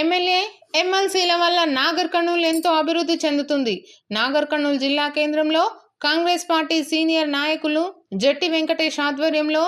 MLA ఎమ్మెల్సీల వల్ల నాగర్ కర్నూలు ఎంతో అభివృద్ధి చెందుతుంది. నాగర్ కర్నూలు జిల్లా కేంద్రంలో కాంగ్రెస్ పార్టీ సీనియర్ నాయకులు జట్టి వెంకటేష్ ఆధ్వర్యంలో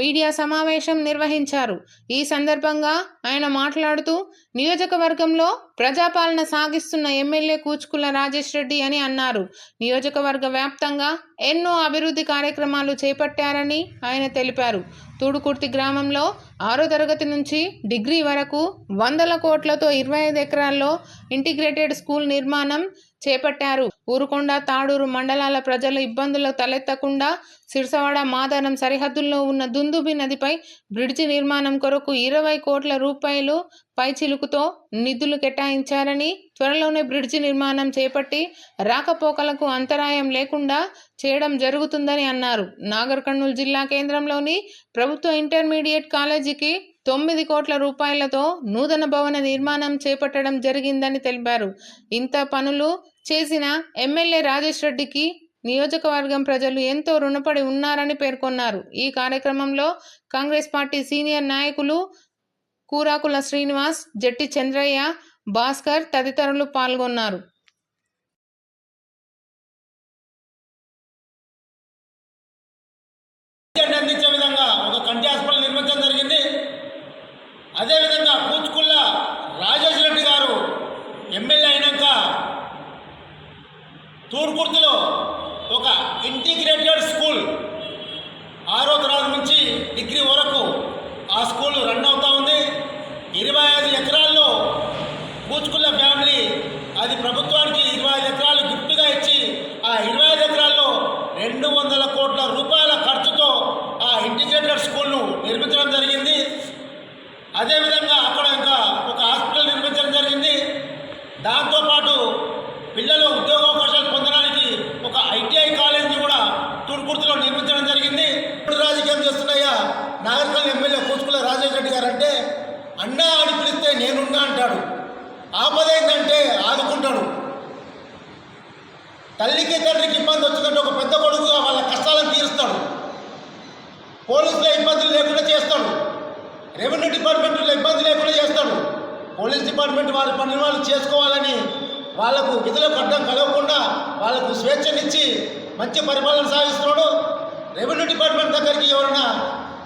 మీడియా సమావేశం నిర్వహించారు. ఈ సందర్భంగా ఆయన మాట్లాడుతూ నియోజకవర్గంలో ప్రజాపాలన సాగిస్తున్న ఎమ్మెల్యే కూచుకుల రాజేష్ రెడ్డి అని అన్నారు. నియోజకవర్గ వ్యాప్తంగా ఎన్నో అభివృద్ధి కార్యక్రమాలు చేపట్టారని ఆయన తెలిపారు. తూడుకుర్తి గ్రామంలో ఆరో తరగతి నుంచి డిగ్రీ వరకు వందల కోట్లతో ఇరవై ఐదు ఎకరాల్లో ఇంటిగ్రేటెడ్ స్కూల్ నిర్మాణం చేపట్టారు. ఊరుకొండ తాడూరు మండలాల ప్రజలు ఇబ్బందులు తలెత్తకుండా సిర్సవాడ మాదారం సరిహద్దుల్లో ఉన్న దుందుబి నదిపై బ్రిడ్జి నిర్మాణం కొరకు ఇరవై కోట్ల రూపాయలు పైచిలుకుతో నిధులు కేటాయించారని త్వరలోనే బ్రిడ్జి నిర్మాణం చేపట్టి రాకపోకలకు అంతరాయం లేకుండా చేయడం జరుగుతుందని అన్నారు. నాగర్ కర్నూలు జిల్లా కేంద్రంలోని ప్రభుత్వ ఇంటర్మీడియట్ కాలేజీకి తొమ్మిది కోట్ల రూపాయలతో నూతన భవన నిర్మాణం చేపట్టడం జరిగిందని తెలిపారు. ఇంత పనులు చేసిన ఎమ్మెల్యే రాజేష్ రెడ్డికి నియోజకవర్గం ప్రజలు ఎంతో రుణపడి ఉన్నారని పేర్కొన్నారు. ఈ కార్యక్రమంలో కాంగ్రెస్ పార్టీ సీనియర్ నాయకులు కూరాకుల శ్రీనివాస్ జట్టి చంద్రయ్య భాస్కర్ తదితరులు పాల్గొన్నారు. అందించే విధంగా ఒక కంటి హాస్పిటల్ నిర్మించడం జరిగింది అదేవిధంగా కూచుకుల్ల రాజేష్ రెడ్డి గారు ఎమ్మెల్యే అయినాక తూర్పుర్తిలో ఒక ఇంటిగ్రేటెడ్ స్కూల్ ఆరో తరగతి నుంచి డిగ్రీ వరకు ఆ స్కూల్ రన్ అవుతూ ఉంది. ఇరవై ఐదు ఎకరాలు కూచుకుల్ల ఫ్యామిలీ అది ప్రభుత్వానికి ఇరవై ఐదు ఎకరాలు గిఫ్ట్గా ఇచ్చి ఆ ఇరవై ఐదు ఎకరాల్లో రెండు వందల కోట్ల రూపాయల ఖర్చుతో ఆ ఇంటిగ్రేటెడ్ స్కూల్ను నిర్మించడం జరిగింది అదేవిధంగా అక్కడ ఇంకా ఒక హాస్పిటల్ నిర్మించడం జరిగింది. దాంతోపాటు పిల్లలు ఉద్యోగావకాశాలు పొందడానికి ఒక ఐటీఐ కాలేజీని కూడా తూర్పుర్తిలో నిర్మించడం జరిగింది. ఇప్పుడు రాజకీయం చేస్తున్నాయా నాగరికల్ ఎమ్మెల్యే కూచుకుల రాజేష్ రెడ్డి గారు అంటే అన్నా అని పిలిస్తే నేనున్నా అంటాడు. ఆపద ఏంటంటే ఆదుకుంటాడు. తల్లికి తండ్రికి ఇబ్బంది వచ్చిందంటే ఒక పెద్ద కొడుకుగా వాళ్ళ కష్టాలను తీరుస్తాడు పోలీసుల ఇబ్బందులు లేకుండా చేస్తాడు రెవెన్యూ డిపార్ట్మెంట్లో ఇబ్బంది లేకుండా చేస్తాడు ఉన్నటువంటి వాళ్ళ పని వాళ్ళు చేసుకోవాలని వాళ్ళకు విధులకు అడ్డం కలగకుండా వాళ్ళకు స్వేచ్ఛనిచ్చి మంచి పరిపాలన సాగిస్తున్నాడు రెవెన్యూ డిపార్ట్మెంట్ దగ్గరికి ఎవరైనా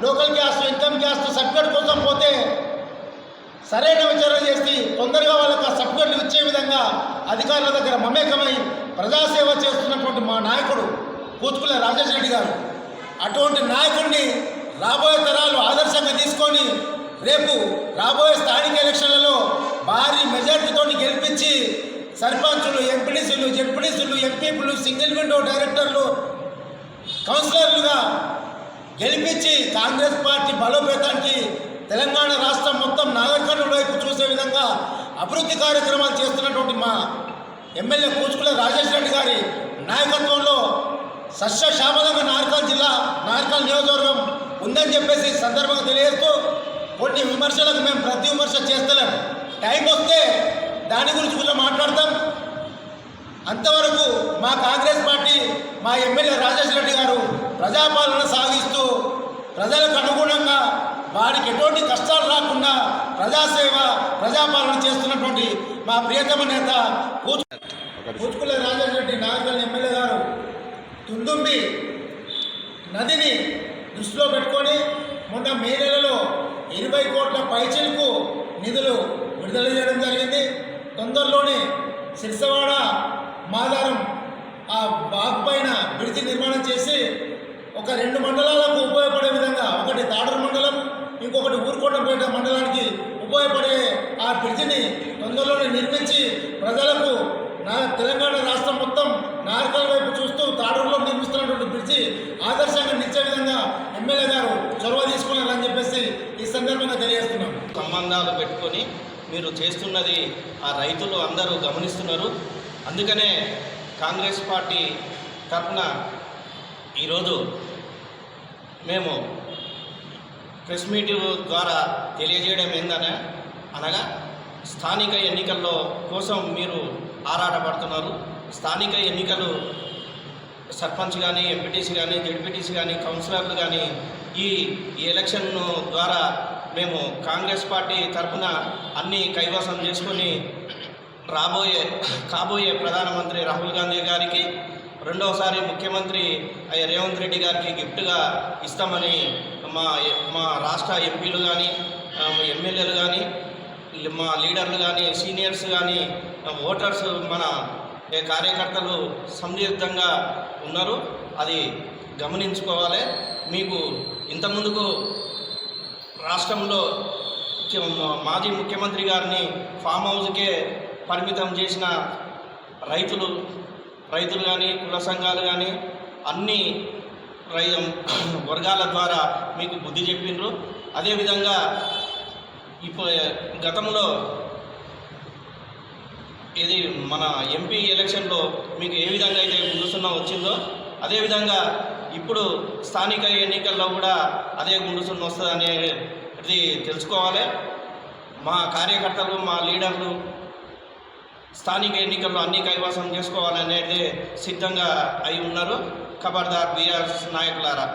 local caste income caste certificate కోసం పోతే సరైన విచారణ చేసి తొందరగా వాళ్ళకు ఆ సర్టిఫికెట్లు ఇచ్చే విధంగా అధికారుల దగ్గర మమేకమై ప్రజాసేవ చేస్తున్నటువంటి మా నాయకుడు కూతుకుల రాజేష్ రెడ్డి గారు. అటువంటి నాయకుడిని రాబోయే తరాలు ఆదర్శంగా తీసుకొని రేపు రాబోయే స్థానిక ఎలక్షన్లలో భారీ మెజార్టీతో గెలిపించి సర్పంచులు ఎంపీడీసీలు జెడ్పీడీసీలు ఎంపీపీలు సింగిల్ విండో డైరెక్టర్లు కౌన్సిలర్లుగా గెలిపించి కాంగ్రెస్ పార్టీ బలోపేతానికి తెలంగాణ రాష్ట్రం మొత్తం నాగరికర్ణుల వైపు చూసే విధంగా అభివృద్ధి కార్యక్రమాలు చేస్తున్నటువంటి మా ఎమ్మెల్యే కూచుకుల రాజేష్ రెడ్డి గారి నాయకత్వంలో సస్యశ్యామలంగా నార్కల్ జిల్లా నార్కల్ నియోజకవర్గం ఉందని చెప్పేసి సందర్భంగా తెలియజేస్తూ కొన్ని విమర్శలకు మేము ప్రతి విమర్శ చేస్తలేము టైం వస్తే దాని గురించి కూడా మాట్లాడతాం. అంతవరకు మా కాంగ్రెస్ పార్టీ మా ఎమ్మెల్యే రాజేష్ రెడ్డి గారు ప్రజాపాలన సాగిస్తూ ప్రజలకు అనుగుణంగా వారికి ఎటువంటి కష్టాలు రాకుండా ప్రజాసేవ ప్రజాపాలన చేస్తున్నటువంటి మా ప్రియతమ నేత కూచుకుల రాజేష్ రెడ్డి నాగల్ ఎమ్మెల్యే గారు తుందుంబి నదిని దృష్టిలో పెట్టుకొని మొన్న మే నెలలో ఇరవై కోట్ల పైచిలకు నిధులు విడుదల చేయడం జరిగింది. తొందరలోనే సిరిసవాడ మాదారం ఆ బాగ్ పైన బ్రిడ్జి నిర్మాణం చేసి ఒక రెండు మండలాలకు ఉపయోగపడే విధంగా ఒకటి తాడూరు మండలం ఇంకొకటి ఊరుకోటంపేట మండలానికి ఉపయోగపడే ఆ బ్రిడ్జిని తొందరలోనే నిర్మించి ప్రజలకు నా తెలంగాణ రాష్ట్రం మొత్తం నార్కల్ వైపు చూస్తూ తాడూరులో నిర్మిస్తున్నటువంటి బ్రిడ్జి ఆదర్శంగా నిలిచే విధంగా ఎమ్మెల్యే గారు చొరవ తీసుకున్నారని చెప్పేసి ఈ సందర్భంగా తెలియజేస్తున్నాం సంబంధాలు పెట్టుకొని మీరు చేస్తున్నది ఆ రైతులు అందరూ గమనిస్తున్నారు. అందుకనే కాంగ్రెస్ పార్టీ తరఫున ఈరోజు మేము ప్రెస్ మీట్ ద్వారా తెలియజేయడం ఏందనే అనగా స్థానిక ఎన్నికల్లో కోసం మీరు ఆరాటపడుతున్నారు. స్థానిక ఎన్నికలు సర్పంచ్ కానీ ఎంపీటీసీ కానీ జడ్పీటీసీ కానీ కౌన్సిలర్లు కానీ ఈ ఈ ఎలక్షన్ ద్వారా మేము కాంగ్రెస్ పార్టీ తరఫున అన్ని కైవసం చేసుకొని రాబోయే కాబోయే ప్రధానమంత్రి రాహుల్ గాంధీ గారికి రెండవసారి ముఖ్యమంత్రి అయ్య రేవంత్ రెడ్డి గారికి గిఫ్ట్గా ఇస్తామని మా మా రాష్ట్ర ఎంపీలు కానీ ఎమ్మెల్యేలు కానీ మా లీడర్లు కానీ సీనియర్స్ కానీ ఓటర్స్ మన కార్యకర్తలు సందిగ్ధంగా ఉన్నారు. అది గమనించుకోవాలి. మీకు ఇంతకుముందుకు రాష్ట్రంలో మాజీ ముఖ్యమంత్రి గారిని ఫామ్ హౌస్కే పరిమితం చేసిన రైతులు రైతులు కానీ కుల సంఘాలు కానీ అన్ని రై వర్గాల ద్వారా మీకు బుద్ధి చెప్పిండ్రు అదేవిధంగా ఇప్పుడు గతంలో ఇది మన ఎంపీ ఎలక్షన్లో మీకు ఏ విధంగా అయితే ముందుస్తున్నా వచ్చిందో అదేవిధంగా ఇప్పుడు స్థానిక ఎన్నికల్లో కూడా అదే గుండుసున్న వస్తుంది అనేది తెలుసుకోవాలి. మా కార్యకర్తలు మా లీడర్లు స్థానిక ఎన్నికల్లో అన్ని కైవసం చేసుకోవాలనేది సిద్ధంగా అయి ఉన్నారు. ఖబర్దార్ బీఆర్ నాయకులారా.